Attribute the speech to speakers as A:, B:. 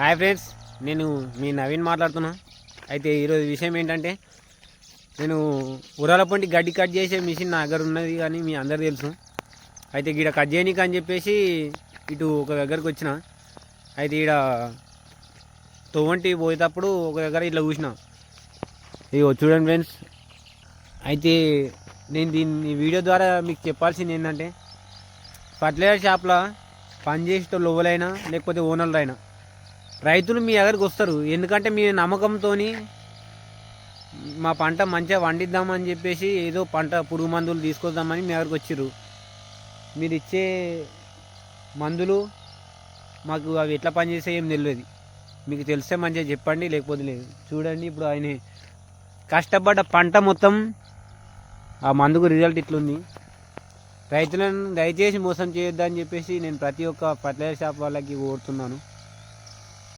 A: Hi friends నేను మీ నవీన్ మాట్లాడుతున్నా. అయితే ఈరోజు విషయం ఏంటంటే నేను ఉరాలపంటి గడ్డి కట్ చేసే మిషన్ నా దగ్గర ఉన్నది కానీ మీ అందరు తెలుసు. అయితే ఈడ కట్ చేయనీకి అని చెప్పేసి ఇటు ఒక దగ్గరకు వచ్చిన. అయితే ఈడ తొవ్వంటి పోయేటప్పుడు ఒక దగ్గర ఇట్లా చూసిన. ఇగో చూడండి ఫ్రెండ్స్. అయితే నేను దీన్ని వీడియో ద్వారా మీకు చెప్పాల్సింది ఏంటంటే ఫర్టిలైజర్ షాప్లో పనిచేసేటోళ్ళు ఎవరైనా లేకపోతే ఓనర్లు అయినా రైతులు మీ దగ్గరికి వస్తారు. ఎందుకంటే మీ నమ్మకంతో మా పంట మంచిగా వండిద్దామని చెప్పేసి ఏదో పంట పురుగు మందులు తీసుకొద్దామని మీ దగ్గరికి వచ్చారు మీరు ఇచ్చే మందులు మాకు అవి ఎట్లా పనిచేసే ఏం తెలియదు. మీకు తెలిస్తే మంచిగా చెప్పండి లేకపోతే లేదు. చూడండి ఇప్పుడు ఆయన కష్టపడ్డ పంట మొత్తం ఆ మందుకు రిజల్ట్ ఇట్లుంది. రైతులను దయచేసి మోసం చేయొద్దని చెప్పేసి నేను ప్రతి ఒక్క ఫర్టిలైజర్ షాప్ వాళ్ళకి కోరుతున్నాను.